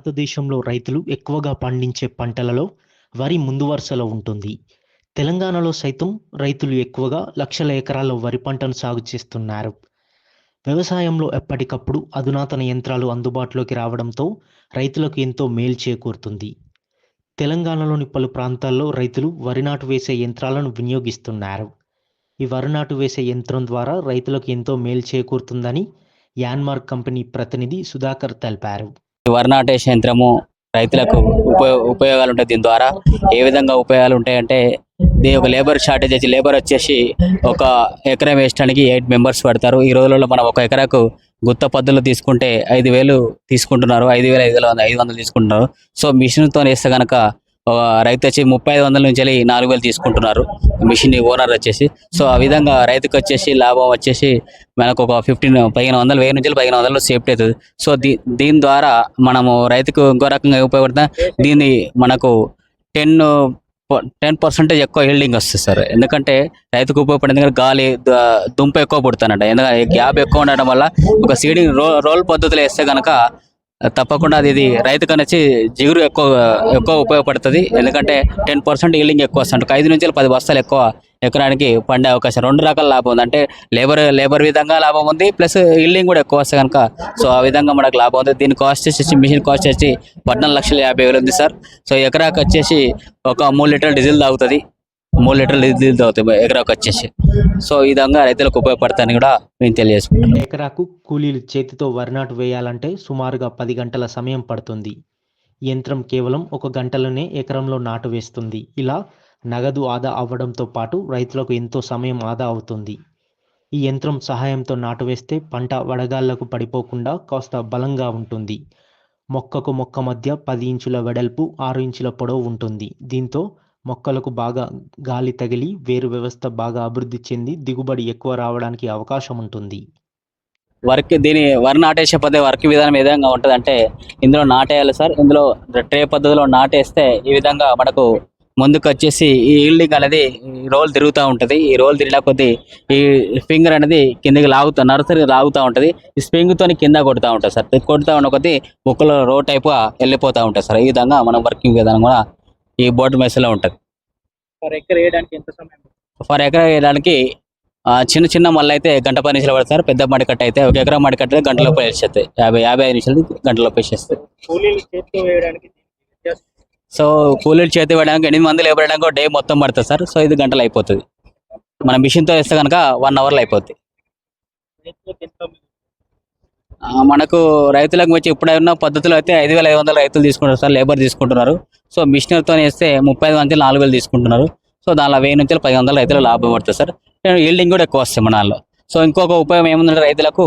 భారతదేశంలో రైతులు ఎక్కువగా పండించే పంటలలో వరి ముందు వరుసలో ఉంటుంది. తెలంగాణలో సైతం రైతులు ఎక్కువగా లక్షల ఎకరాల్లో వరి పంటను సాగు చేస్తున్నారు. వ్యవసాయంలో ఎప్పటికప్పుడు అధునాతన యంత్రాలు అందుబాటులోకి రావడంతో రైతులకు ఎంతో మేలు చేకూరుతుంది. తెలంగాణలోని పలు ప్రాంతాల్లో రైతులు వరి నాటు వేసే యంత్రాలను వినియోగిస్తున్నారు. ఈ వరి నాటు వేసే యంత్రం ద్వారా రైతులకు ఎంతో మేలు చేకూరుతుందని యాన్మార్క్ కంపెనీ ప్రతినిధి సుధాకర్ తెలిపారు. వరి నాటేసే యంత్రము రైతులకు ఉపయోగ ఉపయోగాలు ఉంటాయి దీని ద్వారా. ఏ విధంగా ఉపయోగాలు ఉంటాయంటే దీని ఒక లేబర్ షార్టేజ్ వచ్చి లేబర్ వచ్చేసి ఒక ఎకరం వేయడానికి ఎయిట్ మెంబర్స్ పడతారు. ఈ రోజుల్లో మనం ఒక ఎకరాకు గుత్త పద్ధతులు తీసుకుంటే ఐదు వేలు తీసుకుంటున్నారు. ఐదు వేల ఐదు వేల ఐదు వందలు తీసుకుంటున్నారు. సో మిషన్తో వేస్తే కనుక రైతు వచ్చి ముప్పై ఐదు వందల నుంచి వెళ్ళి నాలుగు వేలు తీసుకుంటున్నారు. మిషన్ ఓనర్ వచ్చేసి. సో ఆ విధంగా రైతుకు వచ్చేసి లాభం వచ్చేసి మనకు ఒక ఫిఫ్టీన్ పదిహేను వందలు వెయ్యి నుంచి పదిహేను వందలు సేఫ్టీ అవుతుంది. సో దీ దీని ద్వారా మనము రైతుకు ఇంకో రకంగా ఉపయోగపడుతుంది? దీన్ని మనకు టెన్ టెన్ పర్సెంటేజ్ ఎక్కువ హీల్డింగ్ వస్తుంది సార్. ఎందుకంటే రైతుకు ఉపయోగపడింది ఎందుకంటే గాలి దుంప ఎక్కువ పుడతానంట ఎందుకంటే గ్యాప్ ఎక్కువ ఉండడం వల్ల ఒక సీడింగ్ రో రోల్ పద్ధతిలో వేస్తే కనుక తప్పకుండా అది ఇది రైతుకు వచ్చి జిగురు ఎక్కువ ఎక్కువ ఉపయోగపడుతుంది. ఎందుకంటే టెన్ పర్సెంట్ ఈల్డింగ్ ఎక్కువ వస్తుంది. ఐదు నుంచి పది బస్తాలు ఎక్కువ ఎకరానికి పండే అవకాశం. రెండు రకాల లాభం ఉంది. అంటే లేబర్ లేబర్ విధంగా లాభం ఉంది ప్లస్ ఈల్డింగ్ కూడా ఎక్కువ వస్తుంది కనుక. సో ఆ విధంగా మనకు లాభం ఉంది. దీని కాస్ట్ వచ్చేసి మిషన్ కాస్ట్ వచ్చి పద్నాలుగు లక్షల యాభై వేలు ఉంది సార్. సో ఎకరాకి వచ్చేసి ఒక మూడు లీటర్ డీజిల్ తాగుతుంది. మూడు లీటర్లు నీళ్ళు తాగుతాయి ఎకరాకు వచ్చేసి. సో ఈ విధంగా రైతులకు ఉపయోగపడతాయని కూడా మేము తెలియజేసుకుంటాం ఎకరాకు కూలీలు చేతితో వరి నాటు వేయాలంటే సుమారుగా పది గంటల సమయం పడుతుంది. యంత్రం కేవలం ఒక గంటలోనే ఎకరంలో నాటు వేస్తుంది. ఇలా నగదు ఆదా అవ్వడంతో పాటు రైతులకు ఎంతో సమయం ఆదా అవుతుంది. ఈ యంత్రం సహాయంతో నాటు వేస్తే పంట వడగాళ్ళకు పడిపోకుండా కాస్త బలంగా ఉంటుంది. మొక్కకు మొక్క మధ్య పది ఇంచుల వెడల్పు ఆరు ఇంచుల పొడవు ఉంటుంది. దీంతో మొక్కలకు బాగా గాలి తగిలి వేరు వ్యవస్థ బాగా అభివృద్ధి చెంది దిగుబడి ఎక్కువ రావడానికి అవకాశం ఉంటుంది. వర్క్ దీని వరి నాటేసే పద్ధతి వర్క్ విధానం ఏ విధంగా ఉంటుంది అంటే ఇందులో నాటేయాలి సార్. ఇందులో ట్రే పద్ధతిలో నాటేస్తే ఈ విధంగా మనకు ముందుకు వచ్చేసి ఈ ఈల్డింగ్ అనేది ఈ రోల్ తిరుగుతూ ఉంటుంది. ఈ రోల్ తిరిగిన కొద్దీ ఈ ఫింగర్ అనేది కిందకి లాగుతూ నర్సరీ లాగుతూ ఉంటుంది. ఈ స్ప్రింగ్తో కింద కొడుతూ ఉంటుంది సార్. కొడుతూ ఉన్న కొద్దీ ముక్కలు రో టైప్గా వెళ్ళిపోతూ ఉంటుంది సార్. ఈ విధంగా మనం వర్కింగ్ విధానం కూడా ఈ బోర్డు మెస్లో ఉంటుంది. పర్ ఎకర్ వేయడానికి ఎంత సమయం ఫర్ ఎకరా వేయడానికి చిన్న చిన్న మళ్ళీ అయితే గంట పది నిమిషాలు పడతారు. పెద్ద మడి కట్ట అయితే ఒక ఎకరా మడి కట్ట అయితే గంటలో వేసేస్తాయి. యాభై యాభై ఐదు నిమిషాలు గంటలో వేసేస్తాయి. కూలీలు చేతితో వేయడానికి దీనికి వ్యత్యాసం సో కూలీలు చేతి వేయడానికి ఎనిమిది మంది లేబర్ వేయడానికి డే మొత్తం పడుతుంది సార్. సో ఇది గంటలు అయిపోతుంది. మన మిషన్తో వేస్తే కనుక వన్ అవర్లో ఆ, మనకు రైతులకు వచ్చి ఇప్పుడున్న పద్ధతిలో అయితే ఐదు వేల ఐదు వందల రైతులు తీసుకుంటారు సార్ లేబర్ తీసుకుంటున్నారు. సో మిషనరీతో వేస్తే ముప్పై ఐదు నుంచి నాలుగు వేలు తీసుకుంటున్నారు. సో దానిలో వెయ్యి నుంచి పది వందల రైతులు లాభం పడుతుంది సార్. ఈల్డింగ్ కూడా ఎక్కువ వస్తాయి మన దానిలో సో ఇంకొక ఉపయోగం ఏముందంటే రైతులకు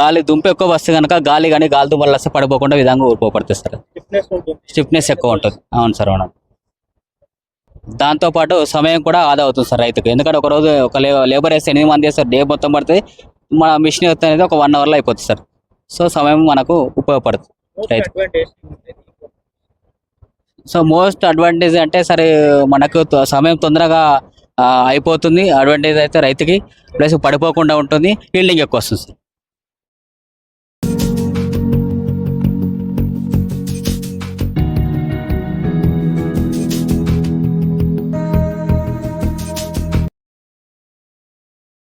గాలి దుంప ఎక్కువ వస్తే కనుక గాలి కానీ గాలి దుంపలు వస్తే పడిపోకుండా విధంగా ఊరుకోపడుతుంది సార్. స్టిఫ్నెస్ ఎక్కువ ఉంటుంది. అవును సార్ అవును. దాంతోపాటు సమయం కూడా ఆదా అవుతుంది సార్ రైతుకు. ఎందుకంటే ఒక రోజు ఒక లేబర్ వేస్తే ఎనిమిది మంది వేస్తారు. డే మొత్తం పడుతుంది మన మిషన్ అనేది ఒక వన్ అవర్లో అయిపోతుంది సార్. సో సమయం మనకు ఉపయోగపడుతుంది. రైతు. సో మోస్ట్ అడ్వాంటేజ్ అంటే సరే మనకు సమయం తొందరగా అయిపోతుంది. అడ్వాంటేజ్ అయితే రైతుకి. ప్లస్ పడిపోకుండా ఉంటుంది. హీల్డింగ్ ఎక్కువ వస్తుంది సార్.